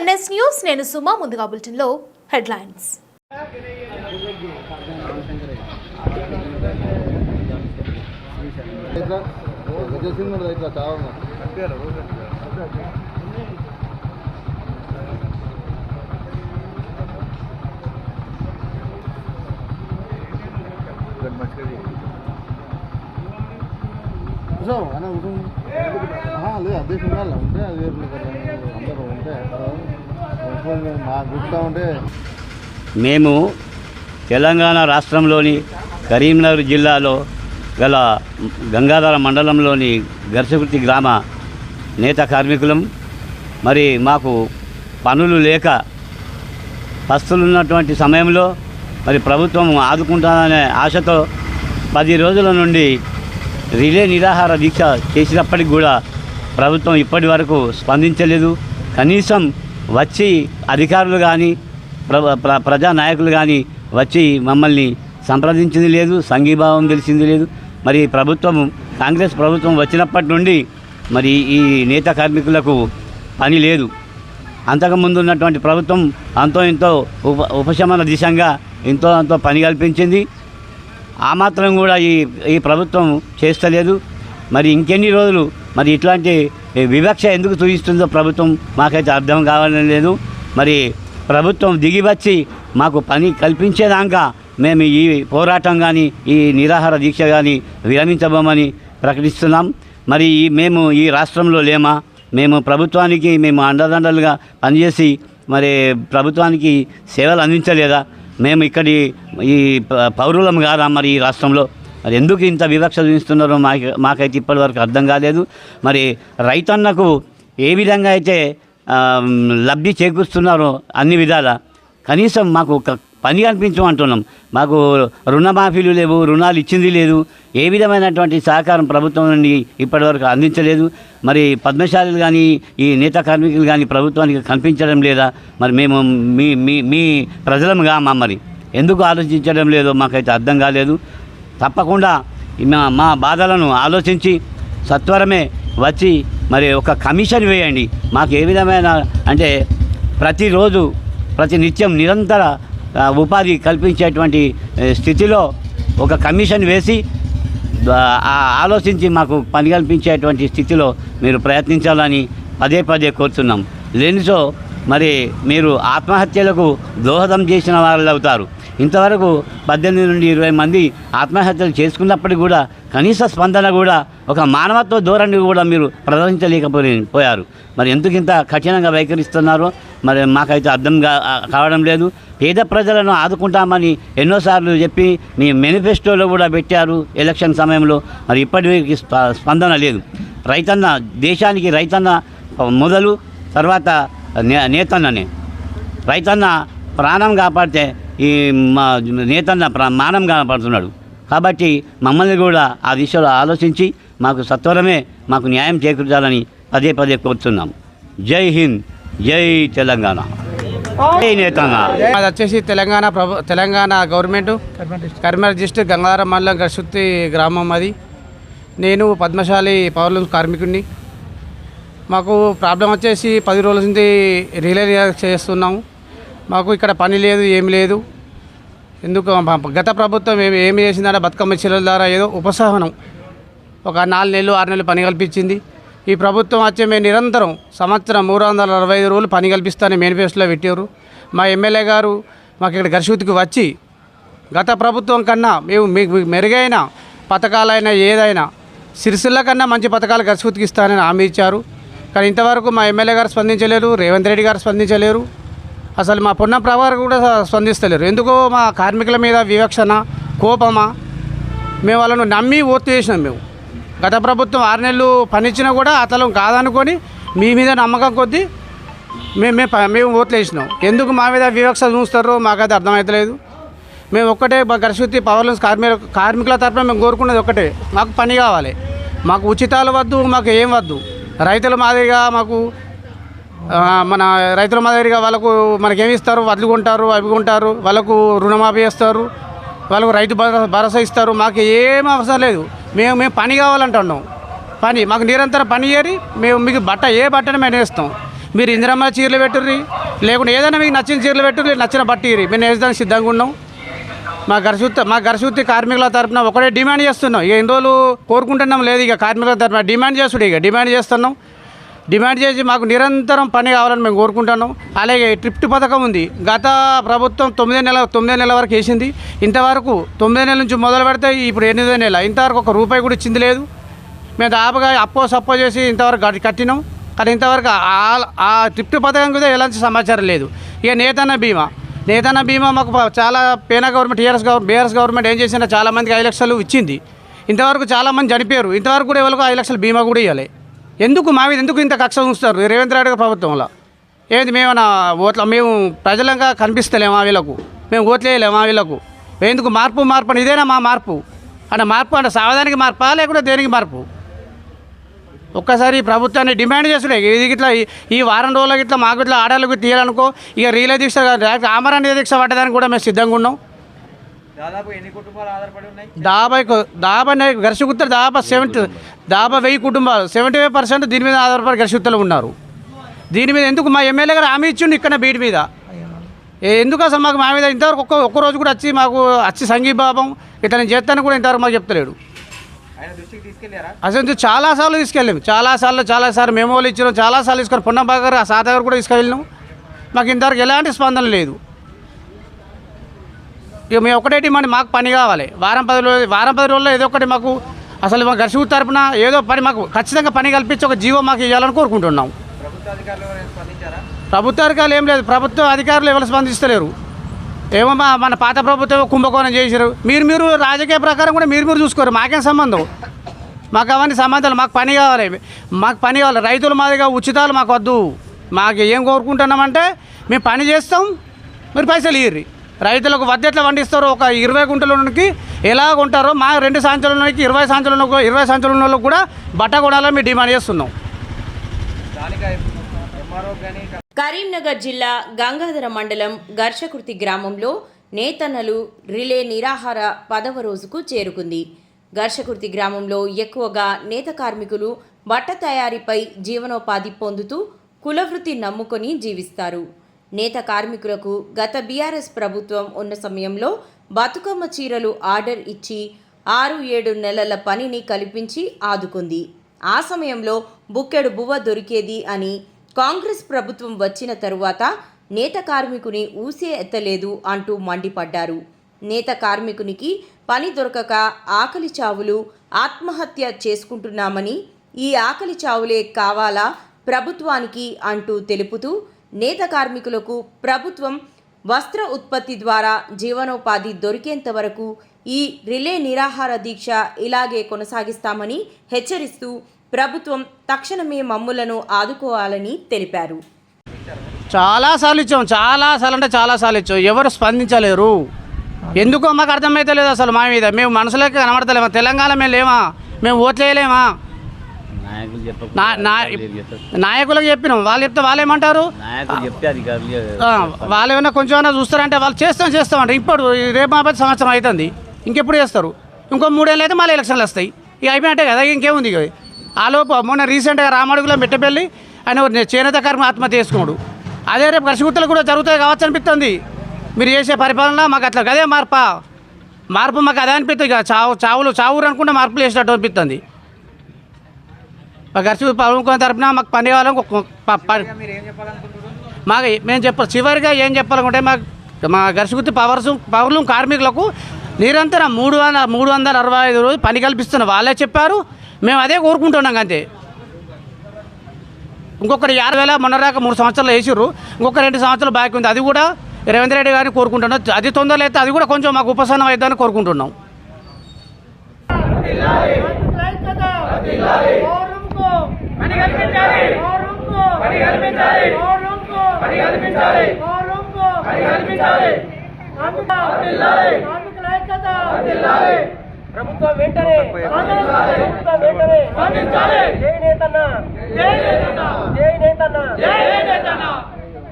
NS news నేను సుమ ముందుగా బులెటిన్లో హెడ్లైన్స్. ఇట్లా అన్న లేదు ఉండాలి ఉంటే అది వేరు మేము తెలంగాణ రాష్ట్రంలోని కరీంనగర్ జిల్లాలో గల గంగాధర మండలంలోని గర్సగుర్తి గ్రామ నేత కార్మికులం. మరి మాకు పనులు లేక పస్తులున్నటువంటి సమయంలో మరి ప్రభుత్వం ఆదుకుంటాననే ఆశతో పది రోజుల నుండి రిలే నిరాహార దీక్ష చేసినప్పటికి కూడా ప్రభుత్వం ఇప్పటి వరకు స్పందించలేదు. కనీసం వచ్చి అధికారులు కానీ ప్ర ప్రజా నాయకులు కానీ వచ్చి మమ్మల్ని సంప్రదించింది లేదు సంఘీభావం తెలిసింది లేదు. మరి ప్రభుత్వం కాంగ్రెస్ ప్రభుత్వం వచ్చినప్పటి నుండి మరి ఈ నేత కార్మికులకు పని లేదు. అంతకుముందు ఉన్నటువంటి ప్రభుత్వం అంతో ఇంతో ఉప ఉపశమన దిశంగా ఎంతో అంతో పని కల్పించింది. ఆ మాత్రం కూడా ఈ ఈ ప్రభుత్వం చేస్తలేదు. మరి ఇంకెన్ని రోజులు? మరి ఇట్లాంటి వివక్ష ఎందుకు చూపిస్తుందో ప్రభుత్వం మాకైతే అర్థం కావాలని లేదు. మరి ప్రభుత్వం దిగివచ్చి మాకు పని కల్పించేదాకా మేము ఈ పోరాటం కానీ ఈ నిరాహార దీక్ష కానీ విరమించబోమని ప్రకటిస్తున్నాం. మరి ఈ మేము ఈ రాష్ట్రంలో లేమా? మేము ప్రభుత్వానికి మేము అండదండలుగా పనిచేసి మరి ప్రభుత్వానికి సేవలు అందించలేదా? మేము ఇక్కడి ఈ పౌరులం కాదా మరి ఈ రాష్ట్రంలో? మరి ఎందుకు ఇంత వివక్ష చూపిస్తున్నారో మాకు మాకైతే ఇప్పటివరకు అర్థం కాలేదు. మరి రైతన్నకు ఏ విధంగా అయితే లబ్ధి చేకూరుస్తున్నారో అన్ని విధాల కనీసం మాకు ఒక పని కనిపించమంటున్నాం మాకు రుణమాఫీలు లేవు రుణాలు ఇచ్చింది లేదు. ఏ విధమైనటువంటి సహకారం ప్రభుత్వం నుండి ఇప్పటివరకు అందించలేదు. మరి పద్మశాలీలు కానీ ఈ నేత కార్మికులు కానీ ప్రభుత్వానికి కనిపించడం లేదా? మరి మేము మీ మీ మీ ప్రజలముగా మా మరి? ఎందుకు ఆలోచించడం లేదో మాకైతే అర్థం కాలేదు. తప్పకుండా మా మా బాధలను ఆలోచించి సత్వరమే వచ్చి మరి ఒక కమిషన్ వేయండి. మాకు ఏ విధమైన అంటే ప్రతిరోజు ప్రతి నిత్యం నిరంతర ఉపాధి కల్పించేటువంటి స్థితిలో ఒక కమిషన్ వేసి ఆలోచించి మాకు పని కల్పించేటువంటి స్థితిలో మీరు ప్రయత్నించాలని పదే పదే కోరుతున్నాం. లేనిచో మరి మీరు ఆత్మహత్యలకు దోహదం చేసిన వాళ్ళు అవుతారు ఇంతవరకు పద్దెనిమిది నుండి ఇరవై మంది ఆత్మహత్యలు చేసుకున్నప్పటికీ కూడా కనీస స్పందన కూడా ఒక మానవత్వ ధోరణి కూడా మీరు ప్రదర్శించలేకపోయి పోయారు మరి ఎందుకు ఇంత కఠినంగా వైఖరిస్తున్నారో? మరి మాకైతే అర్థం కావడం లేదు. పేద ప్రజలను ఆదుకుంటామని ఎన్నోసార్లు చెప్పి మీ మేనిఫెస్టోలో కూడా పెట్టారు ఎలక్షన్ సమయంలో. మరి ఇప్పటివరకు స్ప- స్పందన లేదు. రైతన్న దేశానికి రైతన్న మొదలు తర్వాత నే- నేతన్ననే. రైతన్న ప్రాణం కాపాడితే ఈ మా నేతన్న మానం కనపడుతున్నాడు కాబట్టి మమ్మల్ని కూడా ఆ దిశలో ఆలోచించి మాకు సత్వరమే మాకు న్యాయం చేకూర్చాలని పదే పదే కోరుతున్నాం జై హింద్ జై తెలంగాణ జై అది వచ్చేసి తెలంగాణ ప్రభు తెలంగాణ గవర్నమెంట్ కరీంనగర్ డిస్ట్రిక్ట్ గంగారం మండలం గర్శుత్తి గ్రామం అది నేను పద్మశాలి పౌరుల కార్మికుడిని మాకు ప్రాబ్లం వచ్చేసి పది రోజుల నుంచి రిలే చేస్తున్నాము మాకు ఇక్కడ పని లేదు ఏమి లేదు. ఎందుకు గత ప్రభుత్వం ఏమి ఏమి చేసిందంటే బతుకమ్మ చీరల ద్వారా ఏదో ఉపసహనం ఒక నాలుగు నెలలు ఆరు నెలలు పని కల్పించింది. ఈ ప్రభుత్వం వచ్చే మేము నిరంతరం సంవత్సరం మూడు వందల అరవై ఐదు రోజులు పని కల్పిస్తానని మేనిఫెస్టోలో పెట్టారు. మా ఎమ్మెల్యే గారు మాకు ఇక్కడ గర్శూతికి వచ్చి గత ప్రభుత్వం కన్నా మేము మీకు మెరుగైన పథకాలైనా ఏదైనా సిరిసిల్ల కన్నా మంచి పథకాలు గర్శూతికి ఇస్తానని హామీ ఇచ్చారు. కానీ ఇంతవరకు మా ఎమ్మెల్యే గారు స్పందించలేరు రేవంత్ రెడ్డి గారు స్పందించలేరు అసలు మా పొన్న ప్రభాకర్ కూడా స్పందిస్తలేరు. ఎందుకో మా కార్మికుల మీద వివక్షణ కోపమా? మేము వాళ్ళను నమ్మి ఓటు చేసినాం మేము. గత ప్రభుత్వం ఆరు నెలలు పనిచ్చినా కూడా అతను కాదనుకొని మీ మీద నమ్మకం కొద్దీ మేము మేము ప- మేము ఓట్లు వేసినాం. ఎందుకు మా మీద వివక్ష చూస్తారో మాకైతే అర్థమవుతలేదు మేము ఒక్కటే గర్శుతి పవర్లెన్స్ కార్మిక కార్మికుల తరఫున మేము కోరుకున్నది ఒక్కటే. మాకు పని కావాలి. మాకు ఉచితాలు వద్దు మాకు ఏం వద్దు. రైతుల మాదిరిగా మాకు మన రైతుల మాదిరిగా వాళ్ళకు మనకేమి ఇస్తారు? వడ్లు కొంటారు అవి కొంటారు వాళ్ళకు రుణమాఫీ చేస్తారు వాళ్ళకు రైతు భరోసా భరోసా ఇస్తారు. మాకు ఏం అవసరం లేదు. మేము మేము పని కావాలంటున్నాం. పని మాకు నిరంతరం పని చేరి మేము మీకు బట్ట ఏ బట్టని మేము వేస్తాం. మీరు ఇందిరమ్మ చీరలు పెట్టుర్రి లేకుంటే ఏదైనా మీకు నచ్చిన చీరలు పెట్టుర్రి నచ్చిన బట్టిరి మేము వేసేదానికి సిద్ధంగా ఉన్నాం. మా గర్శుద్ధ మా గర్శుద్ధి కార్మికుల తరపున ఒకటే డిమాండ్ చేస్తున్నాం. ఇక ఎన్ని రోజులు కోరుకుంటున్నాం లేదు ఇక కార్మికుల తరపున డిమాండ్ చేస్తుడు ఇక. డిమాండ్ చేస్తున్నాం. డిమాండ్ చేసి మాకు నిరంతరం పని కావాలని మేము కోరుకుంటున్నాం. అలాగే ట్రిప్ట్ పథకం ఉంది. గత ప్రభుత్వం తొమ్మిదో నెల తొమ్మిది నెలల వరకు వేసింది. ఇంతవరకు తొమ్మిది నెలల నుంచి మొదలు పెడితే ఇప్పుడు ఎనిమిదో నెల. ఇంతవరకు ఒక రూపాయి కూడా ఇచ్చింది లేదు. మేము దాపుగా అప్పో సప్పో చేసి ఇంతవరకు కట్టినాం. కానీ ఇంతవరకు ఆ- ట్రిప్ట్ పథకం కూడా ఎలాంటి సమాచారం లేదు. ఇక నేతన్న బీమా. నేతన్న బీమా మాకు చాలా పేనా government TRS government BRS government ఏం చేసినా చాలా మందికి ఐదు లక్షలు ఇచ్చింది. ఇంతవరకు చాలామంది చనిపోయారు. ఇంతవరకు కూడా ఎవరికి ఐదు లక్షల బీమా కూడా ఇవ్వాలి. ఎందుకు మా మీద ఎందుకు ఇంత కక్ష ఉంచుతారు రేవంత్ రెడ్డి గారి ప్రభుత్వంలో. ఏంది మేమన్నా ఓట్ల మేము ప్రజలంగా కనిపిస్తలేమా వీళ్ళకు. మేము ఓట్లేయలేమా వీళ్ళకు. ఎందుకు మార్పు మార్పు అని ఇదేనా మా మార్పు? అంటే మార్పు అంటే సావధానికి మార్పా లేకుండా దేనికి మార్పు? ఒక్కసారి ప్రభుత్వాన్ని డిమాండ్ చేస్తున్నాయి ఇది ఇట్లా ఈ- వారం రోజులకి ఇట్లా మాకు ఇట్లా ఆడాలకు తీయాలనుకో ఇక రీలే దీక్ష డైరెక్ట్ ఆమరణ దీక్ష పట్టడానికి కూడా మేము సిద్ధంగా ఉన్నాం. దాబై దాబా గర్షకుత్తలు దాబా సెవెంటీ దాబా వెయ్యి కుటుంబాలు. సెవెంటీ ఫైవ్ పర్సెంట్ దీని మీద ఆధారపడి గర్షకుత్తలు ఉన్నారు. దీని మీద ఎందుకు మా ఎమ్మెల్యే గారు హామీ ఇచ్చిండు ఇక్కడ బీటి మీద? ఎందుకు అసలు మాకు మా మీద ఇంతవరకు ఒక్క ఒక్క రోజు కూడా వచ్చి మాకు వచ్చి సంఘీభావం ఇట్లా నేను చేస్తాను కూడా ఇంతవరకు మాకు చెప్తలేడు. అసలు చాలా సార్లు తీసుకెళ్ళాం. చాలా సార్లు చాలా సార్లు మెమోలు ఇచ్చినాం. చాలా సార్లు తీసుకొని పొన్నంబా గారు ఆ సాత గారు కూడా తీసుకెళ్ళినాం. మాకు ఇంతవరకు ఎలాంటి స్పందన లేదు. ఇక మేము ఒకటే డిమాండ్ మాకు పని కావాలి. వారం పది రోజులు వారం పది రోజుల్లో ఏదో ఒకటి మాకు అసలు మా గర్షు తరపున ఏదో పని మాకు ఖచ్చితంగా పని కల్పించి ఒక జీవో మాకు ఇవ్వాలని కోరుకుంటున్నాం. ప్రభుత్వ అధికారులు ఏం లేదు. ప్రభుత్వ అధికారులు ఎవరు స్పందిస్తలేరు. ఏమో మా మన పాత ప్రభుత్వం కుంభకోణం చేశారు మీరు మీరు రాజకీయ ప్రకారం కూడా మీరు మీరు చూసుకోరు. మాకేం సంబంధం? మాకు అవన్నీ సంబంధాలు. మాకు పని కావాలి. మాకు పని కావాలి. రైతుల మాదిరిగా ఉచితాలు మాకు వద్దు. మాకు ఏం కోరుకుంటున్నామంటే మేము పని చేస్తాం. మీరు పైసలు ఇయ్యి రైతులకు వద్ద ఎట్లా పండిస్తారో ఒక ఇరవై గుంటలకి ఎలా కొంటారో మా రెండు సంవత్సరాలకి ఇరవై సంవత్సరాల ఇరవై సంవత్సరాల కూడా బట్ట కొనాలని మేము డిమాండ్ చేస్తున్నాం. కరీంనగర్ జిల్లా గంగాధర మండలం ఘర్షకుర్తి గ్రామంలో నేతన్నలు రిలే నిరాహార పదవ రోజుకు చేరుకుంది. ఘర్షకుర్తి గ్రామంలో ఎక్కువగా నేత కార్మికులు బట్ట తయారీపై జీవనోపాధి పొందుతూ కులవృత్తి నమ్ముకొని జీవిస్తారు. నేత కార్మికులకు గత బీఆర్ఎస్ ప్రభుత్వం ఉన్న సమయంలో బతుకమ్మ చీరలు ఆర్డర్ ఇచ్చి ఆరు ఏడు నెలల పనిని కల్పించి ఆదుకుంది. ఆ సమయంలో బుక్కెడు బువ్వ దొరికేది అని కాంగ్రెస్ ప్రభుత్వం వచ్చిన తరువాత నేత కార్మికుని ఊసే ఎత్తలేదు అంటూ మండిపడ్డారు. నేత కార్మికునికి పని దొరకక ఆకలి చావులు ఆత్మహత్య చేసుకుంటున్నామని ఈ ఆకలి చావులే కావాలా ప్రభుత్వానికి అంటూ తెలుపుతూ నేత కార్మికులకు ప్రభుత్వం వస్త్ర ఉత్పత్తి ద్వారా జీవనోపాధి దొరికేంత వరకు ఈ రిలే నిరాహార దీక్ష ఇలాగే కొనసాగిస్తామని హెచ్చరిస్తూ ప్రభుత్వం తక్షణమే మమ్ములను ఆదుకోవాలని తెలిపారు. చాలాసార్లు ఇచ్చాం చాలా సార్లు అంటే చాలాసార్లు ఇచ్చాం. ఎవరు స్పందించలేరు. ఎందుకో మాకు అర్థమైతే లేదు అసలు మా మీద. మేము మనసులోకి కనబడతలేమా? తెలంగాణ మేము లేమా? మేము ఓట్లేయలేమా? నాయకులకు చెప్పినాం. వాళ్ళు చెప్తే వాళ్ళు ఏమంటారు వాళ్ళు ఏమైనా కొంచెం ఏమైనా చూస్తారంటే వాళ్ళు చేస్తాం చేస్తాం అంటే ఇప్పుడు రేపు మా సంవత్సరం అవుతుంది. ఇంకెప్పుడు చేస్తారు? ఇంకో మూడేళ్ళు అయితే మళ్ళీ ఎలక్షన్లు వస్తాయి. ఇక అయిపోయినట్టే కదా ఇంకేముంది ఇక ఆలోపు మొన్న రీసెంట్గా రామడుగులో మెట్టపల్లి ఆయన చేనేత కార్మిక ఆత్మహత్య చేసుకున్నాడు. అదే రేపు కర్షకుత్తలు కూడా జరుగుతాయి కావచ్చు అనిపిస్తుంది. మీరు చేసే పరిపాలన మాకు అట్లా అదే మార్పా? మార్పు మాకు అదే అనిపిస్తుంది ఇక చావు చావులు చావురు అనుకుంటే మార్పులు చేసినట్టు అనిపిస్తుంది. మా గర్షకు ప్రభుత్వం తరపున మాకు పని ప- మాకు మేము చెప్ప చివరిగా ఏం చెప్పాలనుకుంటే మా మా గర్షగుత్తి పవర్స్ పవర్లు కార్మికులకు నిరంతరం మూడు వందల మూడు వందల అరవై ఐదు రోజులు పని కల్పిస్తున్న వాళ్ళే చెప్పారు. మేము అదే కోరుకుంటున్నాం అంతే. ఇంకొకటి యాభై వేల మొన్న రాక మూడు సంవత్సరాలు వేసిర్రు. ఇంకొక రెండు సంవత్సరాలు బాకీ ఉంది. అది కూడా రేవంత్ రెడ్డి గారిని కోరుకుంటున్నాం. అది తొందరలో అయితే అది కూడా కొంచెం మాకు ఉపశమనం అవుతుందని కోరుకుంటున్నాం. ప్రభుత్వం వెంటనే. ప్రభుత్వం వెంటనే. జై నేతన్న. జై నేతన్న. జై నేతన్న.